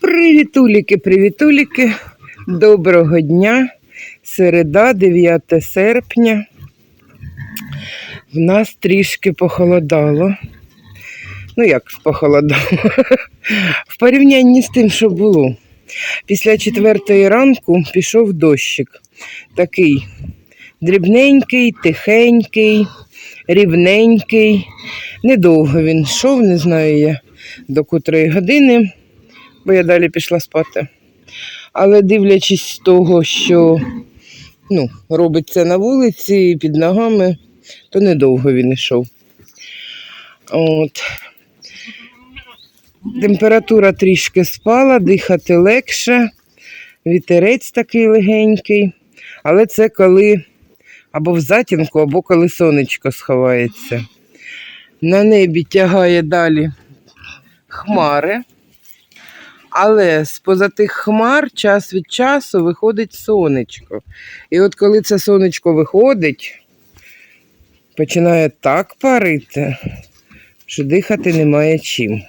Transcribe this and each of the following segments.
Привітуліки, привітуліки. Доброго дня. Середа, 9 серпня. В нас трішки похолодало. Ну, як похолодало? В порівнянні з тим, що було. Після четвертої ранку пішов дощик. Такий дрібненький, тихенький, рівненький. Недовго він йшов, не знаю я до котрої години бо я далі пішла спати. Але дивлячись з того, що ну, робиться на вулиці під ногами, то недовго він йшов. От. Температура трішки спала, дихати легше, вітерець такий легенький, але це коли або в затінку, або коли сонечко сховається. На небі тягає далі хмари. Але з-поза тих хмар час від часу виходить сонечко. І от коли це сонечко виходить, починає так парити, що дихати немає чим.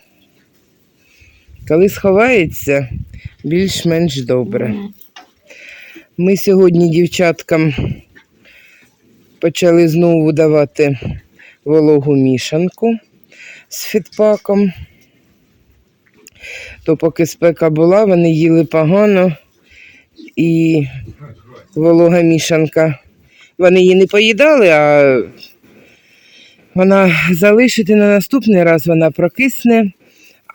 Коли сховається, більш-менш добре. Ми сьогодні дівчаткам почали знову давати вологу мішанку з фітпаком то поки спека була, вони їли погано і волога мішанка. Вони її не поїдали, а вона залишити на наступний раз вона прокисне,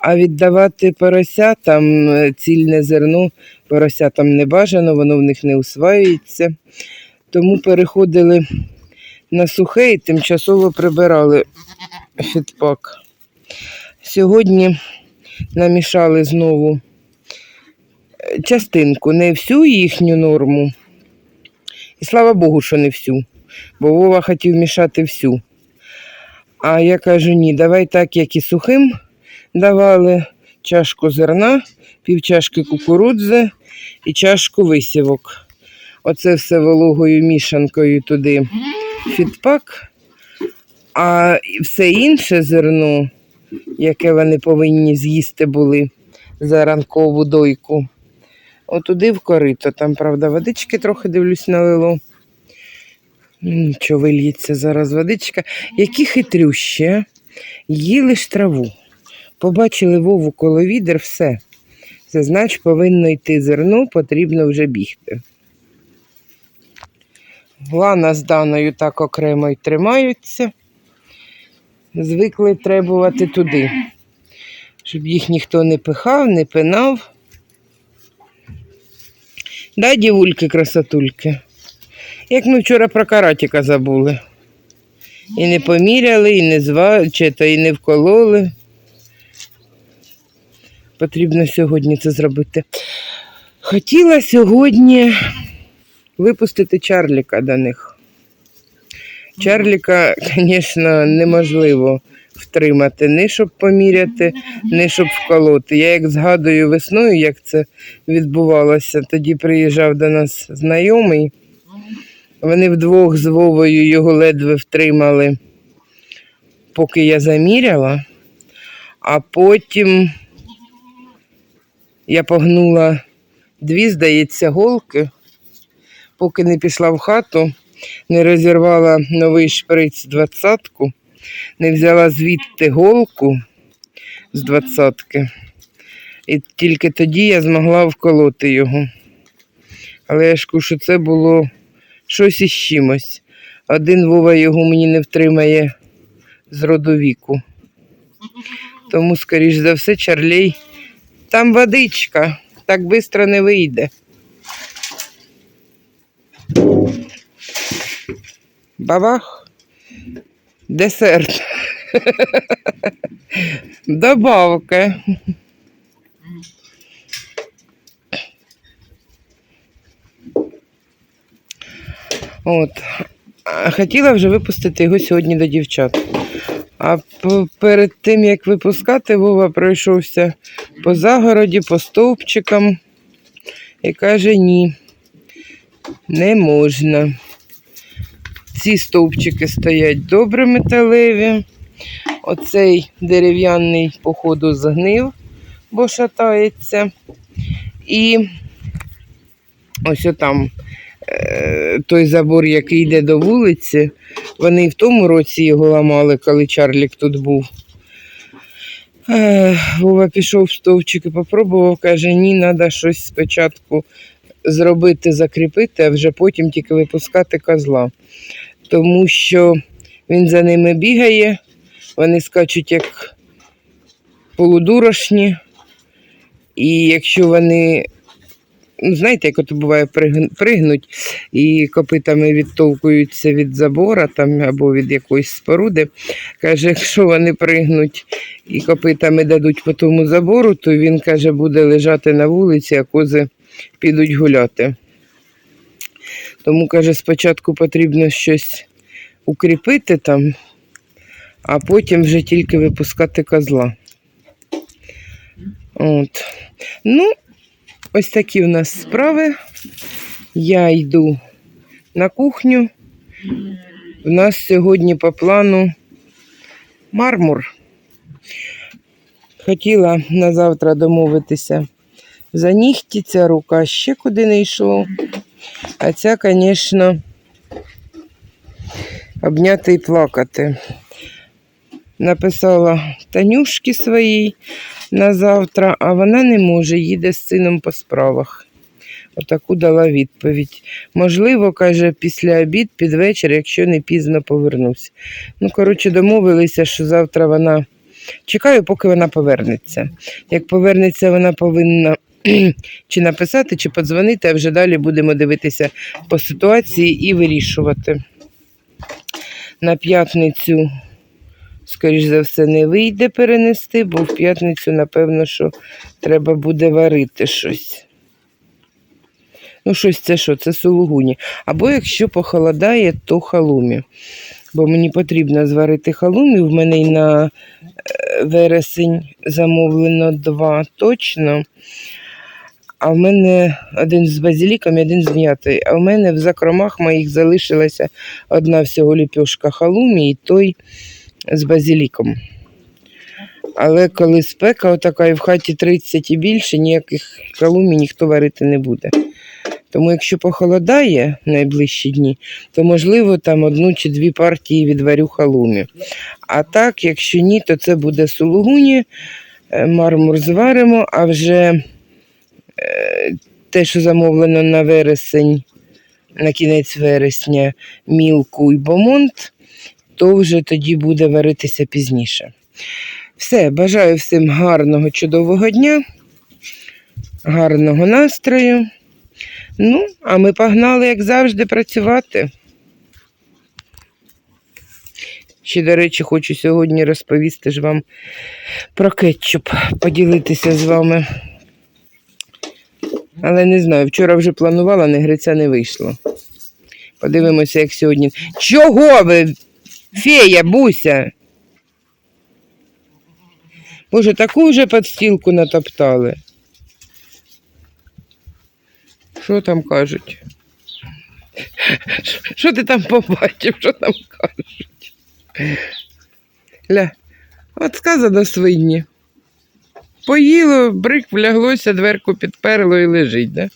а віддавати поросятам е, цільне зерно поросятам не бажано, воно в них не усваюється. Тому переходили на сухе і тимчасово прибирали фітпак. Сьогодні намішали знову е, частинку, не всю їхню норму. І слава Богу, що не всю, бо Вова хотів мішати всю. А я кажу, ні, давай так, як і сухим давали чашку зерна, пів чашки кукурудзи і чашку висівок. Оце все вологою мішанкою туди фідпак, а все інше зерно яке вони повинні з'їсти були за ранкову дойку. Отуди в корито. Там, правда, водички трохи дивлюсь налило. Нічого вильється зараз водичка. Які хитрющі, їли ж траву. Побачили вову коло відер, все. Це значить, повинно йти зерно, потрібно вже бігти. Лана з Даною так окремо й тримаються звикли требувати туди, щоб їх ніхто не пихав, не пинав. Да, дівульки, красотульки. Як ми вчора про каратіка забули. І не поміряли, і не зва... чи то і не вкололи. Потрібно сьогодні це зробити. Хотіла сьогодні випустити Чарліка до них. Чарліка, звісно, неможливо втримати, ні щоб поміряти, ні щоб вколоти. Я як згадую весною, як це відбувалося, тоді приїжджав до нас знайомий. Вони вдвох з Вовою його ледве втримали, поки я заміряла, а потім я погнула дві, здається, голки, поки не пішла в хату не розірвала новий шприц двадцятку, не взяла звідти голку з двадцятки. І тільки тоді я змогла вколоти його. Але я ж кажу, це було щось із чимось. Один Вова його мені не втримає з родовіку. Тому, скоріш за все, Чарлей, там водичка, так швидко не вийде. Бабах. Десерт. Добавки. От. Хотіла вже випустити його сьогодні до дівчат. А перед тим, як випускати, Вова пройшовся по загороді, по стовпчикам, І каже, ні, не можна. Ці стовпчики стоять добре металеві. Оцей дерев'яний, походу, згнив, бо шатається. І ось отам той забор, який йде до вулиці, вони і в тому році його ламали, коли Чарлік тут був. Е, Вова пішов в стовпчик і попробував, каже, ні, треба щось спочатку зробити, закріпити, а вже потім тільки випускати козла. Тому що він за ними бігає, вони скачуть як полудурошні. І якщо вони, знаєте, як от буває, пригнуть і копитами відтовкуються від забора там, або від якоїсь споруди, каже, якщо вони пригнуть і копитами дадуть по тому забору, то він каже, буде лежати на вулиці, а кози підуть гуляти. Тому каже, спочатку потрібно щось укріпити там, а потім вже тільки випускати козла. От. Ну, ось такі у нас справи. Я йду на кухню. У нас сьогодні по плану мармур. Хотіла на завтра домовитися за нігті, ця рука ще куди не йшло. А ця, звісно, обняти і плакати. Написала Танюшки своїй на завтра, а вона не може, їде з сином по справах. Отаку дала відповідь. Можливо, каже, після обід під вечір, якщо не пізно повернусь. Ну, коротше, домовилися, що завтра вона. Чекаю, поки вона повернеться. Як повернеться, вона повинна чи написати, чи подзвонити, а вже далі будемо дивитися по ситуації і вирішувати. На п'ятницю, скоріш за все, не вийде перенести, бо в п'ятницю, напевно, що треба буде варити щось. Ну, щось це що? Це сулугуні. Або якщо похолодає, то халумі. Бо мені потрібно зварити халумі. В мене й на е, вересень замовлено два точно. А в мене один з базиліком один з м'ятою. А в мене в закромах моїх залишилася одна всього ліпьошка халумі і той з базиліком. Але коли спека отака і в хаті 30 і більше, ніяких халумі ніхто варити не буде. Тому якщо похолодає найближчі дні, то можливо там одну чи дві партії відварю халумі. А так, якщо ні, то це буде сулугуні, е, мармур зваримо, а вже е, те, що замовлено на вересень, на кінець вересня, мілку і бомонт, то вже тоді буде варитися пізніше. Все, бажаю всім гарного, чудового дня, гарного настрою. Ну, а ми погнали, як завжди, працювати. Ще, до речі, хочу сьогодні розповісти ж вам про кетчуп, поділитися з вами. Але не знаю, вчора вже планувала, не гриця не вийшло. Подивимося, як сьогодні. Чого ви? Фея, буся? Боже, таку вже підстілку натоптали. Що там кажуть? Що ти там побачив, що там кажуть? Ля, от сказано свині. Поїло, брик вляглося, дверку підперло і лежить, да?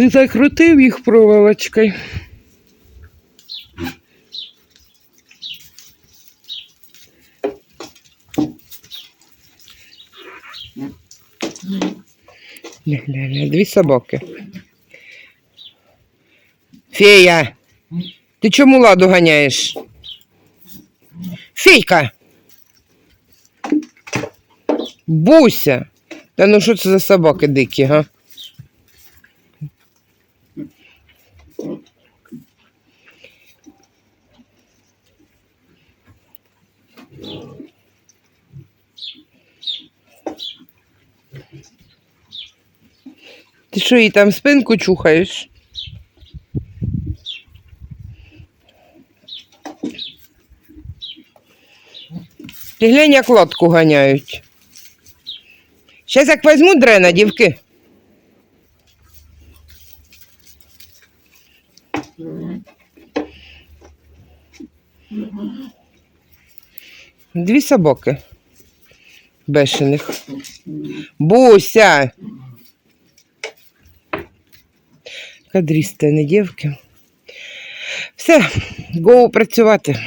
Ти закрутив їх проволочкою? Дві собаки. Фея, ти чому ладу ганяєш? Фейка. Буся. Та ну що це за собаки дикі, га? Ти що їй там спинку чухаєш? Ти глянь, як лодку ганяють. Щас як візьму дрена, дівки. Дві собаки. Бешених. Буся. Кадрісти, не дівки. Все, гоу працювати.